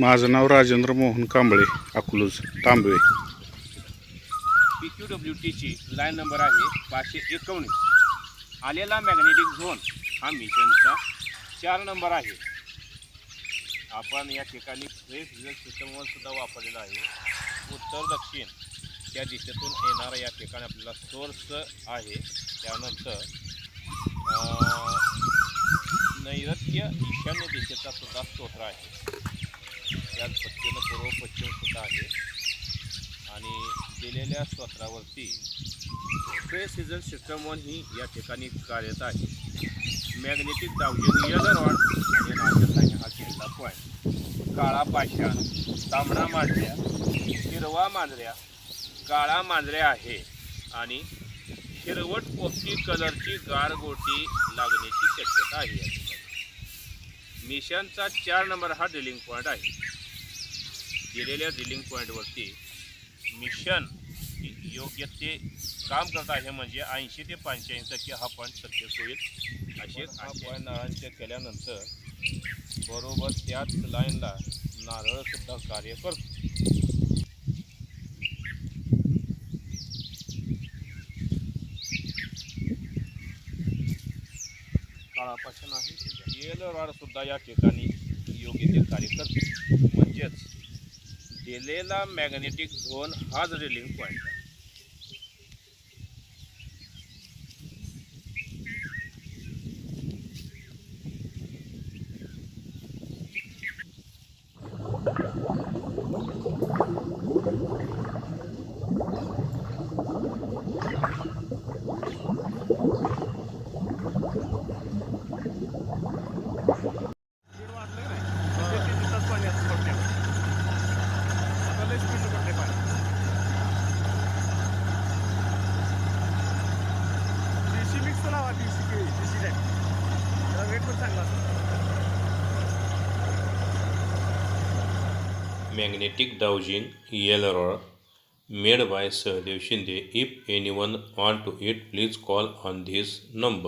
माझं नाव Rajendra Mohan Kamble Akluj Tambave. P Q W टीची line number आहे पाचशे एकोणीस. आलेला मॅग्नेटिक झोन हा मिशनचा चार नंबर आहे. आपण या ठिकाणी फ्रेश सिस्टमवर सुद्धा वापरलेला आहे. उत्तर दक्षिण त्या दिशेतून येणारा या ठिकाणी आपल्याला सोर्स आहे. त्यानंतर नैऋत्य ईशान्य दिशेचा सुद्धा स्तोत्र आहे. त्याच पश्चिम पूर्व पश्चिम सुद्धा आहे. आणि दिलेल्या स्तोत्रावरती प्रे सीझन सिस्टम वन ही या ठिकाणी कार्यरत आहे. मॅग्नेटिक दावजेन येलो रॉड आणि राजस्थानी हा किल्ला पॉईंट काळा पाषाण तांबडा मांजऱ्या हिरवा मांजऱ्या काळा मांजऱ्या आहे. आणि हिरवट पोपटी कलरची गारगोटी लागण्याची शक्यता आहे या ठिकाणी. मिशनचा चार नंबर हा ड्रिलिंग पॉईंट आहे. दिलेल्या ड्रिलिंग पॉईंटवरती मिशन योग्य ते काम करत आहे म्हणजे ऐंशी ते पंच्याऐंशी टक्के हा पॉईंट सक्सेस होईल. असे हा पॉईंट नारळांचे केल्यानंतर बरोबर त्याच लाईनला नारळसुद्धा कार्य करतो. काळापासून आहे. सुद्धा या ठिकाणी योग्य ते कार्य करते. म्हणजेच दिलेला मॅग्नेटिक झोन हाच ड्रिलिंग पॉईंट आहे डीसी मिक्स लावा डीसी के डीसी टाईप त्याला रेट पण चांगला असतो Magnetic dowsing yellow made by Sahadev Shinde. If anyone want to it, please call on this number.